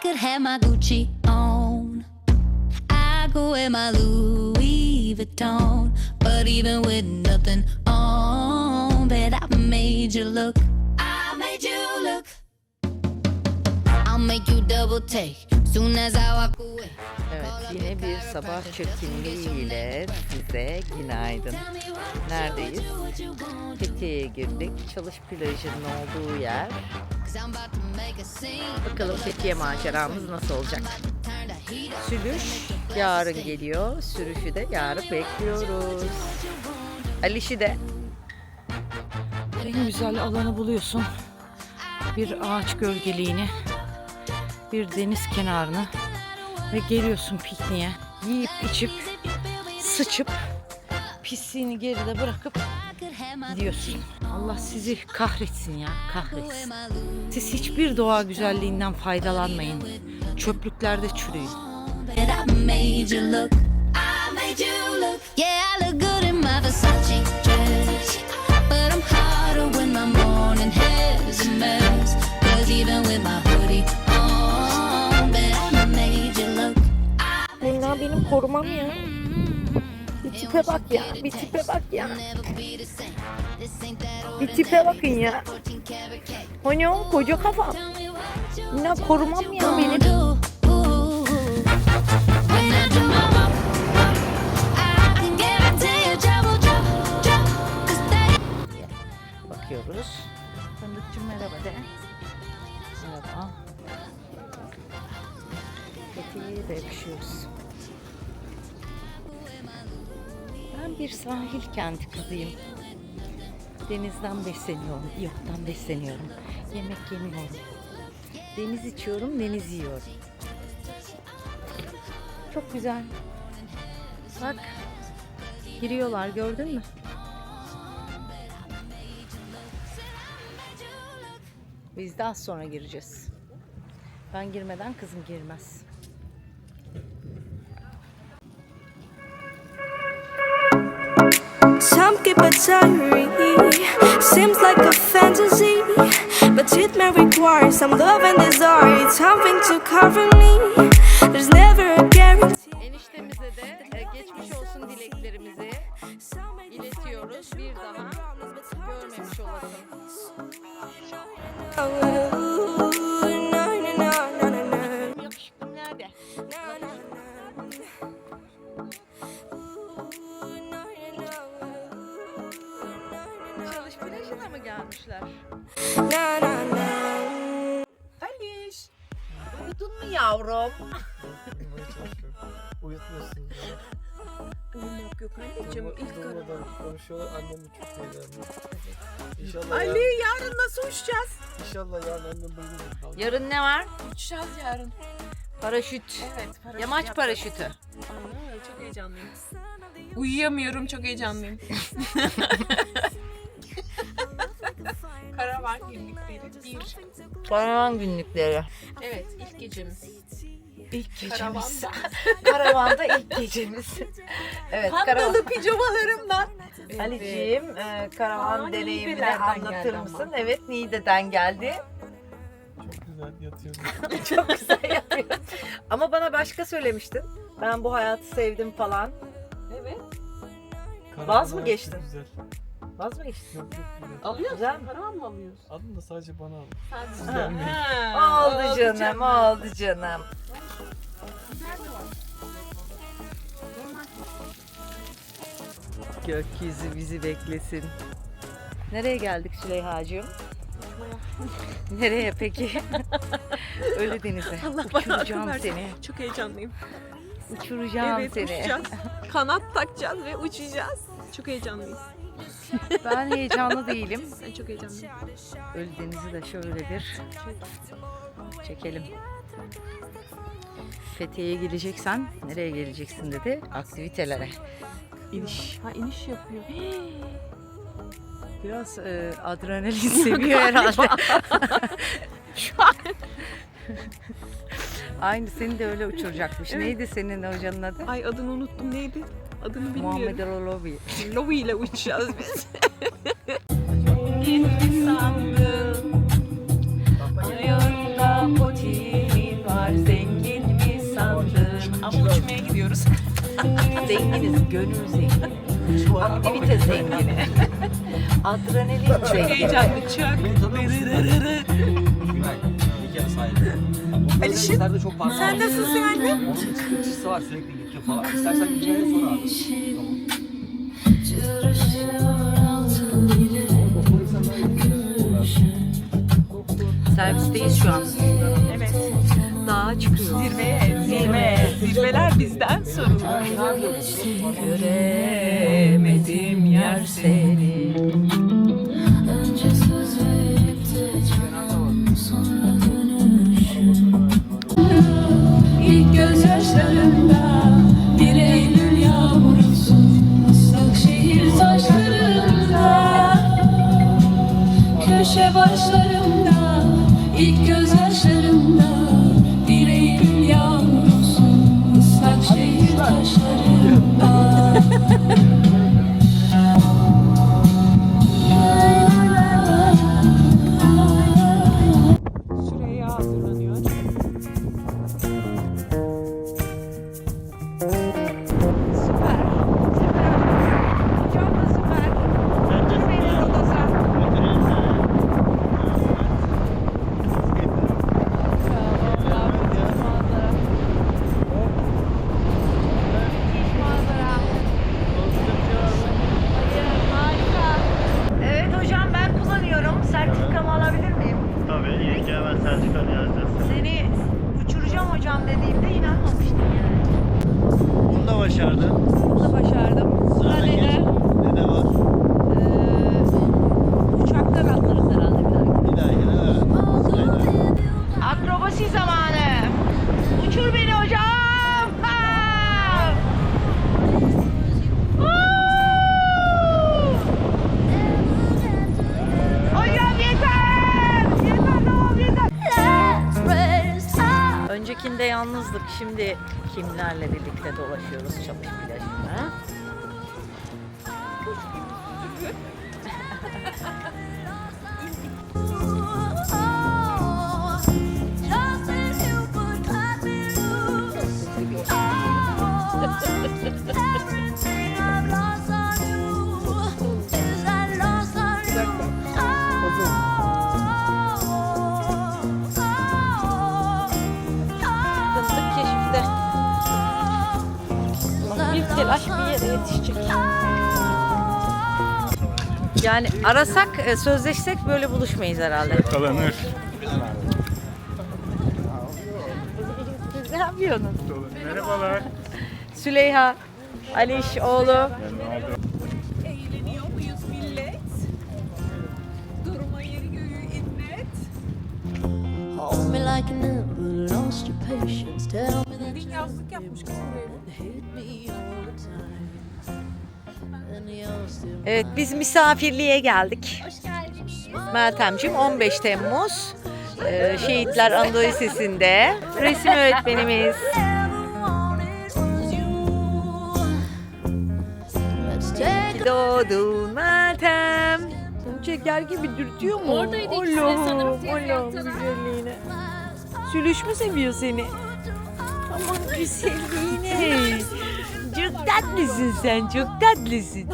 could have my Gucci on. I go wear my Louis Vuitton. But even with nothing on, bet I made you look. I made you look. I'll make you double take soon as I walk away. Evet yine bir sabah çekimliğiyle size günaydın. Neredeyiz? Fethiye'ye girdik. Çalış plajının olduğu yer. Bakalım Fethiye maceramız nasıl olacak? Sülüş yarın geliyor. Sürüşü de yarın bekliyoruz. Alişi de. En güzel alanı buluyorsun. Bir ağaç gölgeliğini, bir deniz kenarını ve geliyorsun pikniğe. Yiyip içip, sıçıp, pisliğini geride bırakıp gidiyorsun. Allah sizi kahretsin ya, kahretsin. Siz hiçbir doğa güzelliğinden faydalanmayın. Çöplüklerde çürüyün. Yeah, I look good in my Versace korumam ya. Bir tipe bak ya. Bir tipe bak ya. Bir tipe bakın ya. 14 karat cake. Hani o koca kafa. Bunlar korumam ya benim. Bakıyoruz. Fındıkçım merhaba de. Merhaba. Fethiye'ye de yakışıyoruz. Bir sahil kenti kızıyım. Denizden besleniyorum, yoktan besleniyorum. Yemek yemiyorum. Deniz içiyorum, deniz yiyorum. Çok güzel. Bak, giriyorlar gördün mü? Biz de az sonra gireceğiz. Ben girmeden kızım girmez. A diary, seems like a fantasy. But it may require some love and desire, something to cover me. There's never a guarantee. Eniştemize de e, geçmiş olsun dileklerimizi iletiyoruz. Bir daha görmemiş olalım. Gelmişler? No, no, no. Aliş. Uyudun mu yavrum? Uyutmuyorsun. Uyumak yok anneciğim ilk ara. Durmadan konuşuyorlar. Annem çok heyecanlı. İnşallah Ali yarın, yarın nasıl uçacağız? inşallah yarın annem bayılır. Yarın ne var? Uçacağız yarın. Paraşüt. Evet. paraşüt Yamaç yapacağız. paraşütü. Aynen öyle çok heyecanlıyım. Uyuyamıyorum çok heyecanlıyım. Karavan günlükleri bir. Karavan günlükleri. Evet ilk gecemiz. İlk gecemiz. Karavanda. Karavanda ilk gecemiz. evet. Pandalı pijamalarımla. Ali'ciğim e, karavan Aa, deneyimini Niğde'lerden anlatır geldi ama. mısın? Evet Niğde'den geldi. Çok güzel yatıyorum. Çok güzel yapıyor. Ama bana başka söylemiştin. Ben bu hayatı sevdim falan. Evet. Vaz mı geçtin? Güzel. Vaz mı geçtin? Alıyorsun. Güzel mi? Karavan mı alıyorsun? Alın da sadece bana. Sen Siz gelmeyin. Ha, Oldu canım, oldu canım. Gökyüzü bizi beklesin. Nereye geldik Süleyha'cığım? Nereye peki? Öyle denize. Allah Uçuracağım seni. Çok heyecanlıyım. Uçuracağım evet seni. uçacağız. Kanat takacağız ve uçacağız. Çok heyecanlıyız. Ben heyecanlı değilim. Ben çok heyecanlıyım. Ölüdeniz'i de şöyle bir çekelim. Fethiye'ye geleceksen nereye geleceksin dedi? Aktivitelere. İniş. Ha iniş yapıyor. Biraz e, adrenalin seviyor herhalde. Şu an Aynı seni de öyle uçuracakmış. Evet. Neydi senin hocanın adı? Ay adını unuttum neydi? Adını bilmiyorum. Muhammed Lovi. Lovi ile uçacağız biz. sandım Arıyorum potimin var Zengin mi sandın Ama uçmaya gidiyoruz Zenginiz, gönül zengini Aktivite zengini Adrenalin zengini Çok heyecanlı çak çok. Alişin, sen nasılsın anne? Onun sıkıntısı var sürekli gidiyor falan. İstersen gideceğine sonra abi. Servisteyiz şu an. Evet. Dağa çıkıyoruz. Zirveye, zirveye. Zirveler bizden sorulur. Göremedim yer seni. Yalnızdık. Şimdi kimlerle birlikte dolaşıyoruz çapış plajında. Telaş bir yere yetişecek. Yani arasak, e, sözleşsek böyle buluşmayız herhalde. Yakalanır. Siz ne yapıyorsunuz? Merhabalar. Süleyha, Aliş oğlu. Eğleniyor muyuz millet? Durma yeri göğü inlet. Hold me like never lost your patience. Tell Bugün yazlık yapmış Evet biz misafirliğe geldik. Hoş geldiniz. Meltemciğim 15 Temmuz e, Şehitler Anadolu Lisesi'nde resim öğretmenimiz. Doğdun Meltem. Çeker gibi dürtüyor mu? Oradaydı ikisi Allah'ım güzelliğine. Sülüş mü seviyor seni? Güzelliğine. Çok tatlısın sen, çok tatlısın.